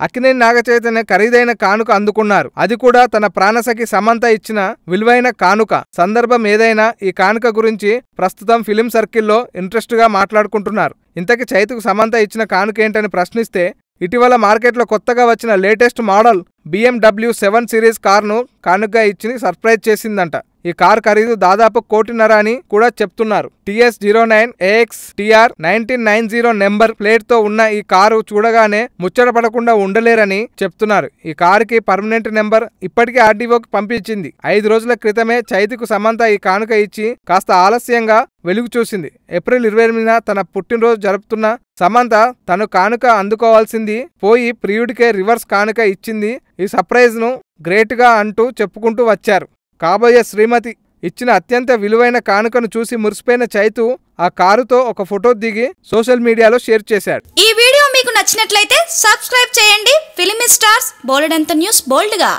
అక్కినేని నాగచైతన్య ఖరీదైన కానుక అందుకున్నారు. అది కూడా తన ప్రాణసఖి సమంత ఇచ్చిన విలువైన కానుక. సందర్భం ఏదైనా ఈ కానుక గురించి ప్రస్తుతం ఫిలిం సర్కిల్లో ఇంట్రెస్ట్గా మాట్లాడుకుంటున్నారు. ఇంతకి చైతుకు సమంత ఇచ్చిన కానుక ఏంటని ప్రశ్నిస్తే ఇటీవల మార్కెట్లో కొత్తగా వచ్చిన latest model BMW seven series కార్ను కానుకగా ఇచ్చి సర్ప్రైజ్ చేసిందంట. ఈ కార్ ఖరీదు దాదాపు కోటిన్నర అని కూడా చెప్తున్నారు. TS zero nine AX TR nineteen nine zero number ప్లేట్తో ఉన్న ఈ కారు చూడగానే ముచ్చట పడకుండా ఉండలేరని చెప్తున్నారు. ఈ కారుకి పర్మనెంట్ నెంబర్ ఇప్పటికే ఆర్డీఓకి పంపించింది. ఐదు రోజుల క్రితమే చైతికు సమంత ఈ కానుక ఇచ్చి కాస్త ఆలస్యంగా వెలుగు చూసింది. ఏప్రిల్ ఇరవై ఎనిమిదిన తన పుట్టినరోజు జరుపుతున్న సమంత తను కానుక అందుకోవాల్సింది పోయి ప్రియుడికే రివర్స్ కానుక ఇచ్చింది. ఈ సర్ప్రైజ్ గ్రేట్గా అంటూ చెప్పుకుంటూ వచ్చారు. కాబోయే శ్రీమతి ఇచ్చిన అత్యంత విలువైన కానుకను చూసి మురిసిపోయిన చైతు ఆ కారుతో ఒక ఫోటో దిగి సోషల్ మీడియాలో షేర్ చేశాడు. ఈ వీడియో మీకు నచ్చినట్లయితే సబ్స్క్రైబ్ చేయండి. ఫిలిమి స్టార్స్ బోలెడంత న్యూస్ బోల్డ్గా.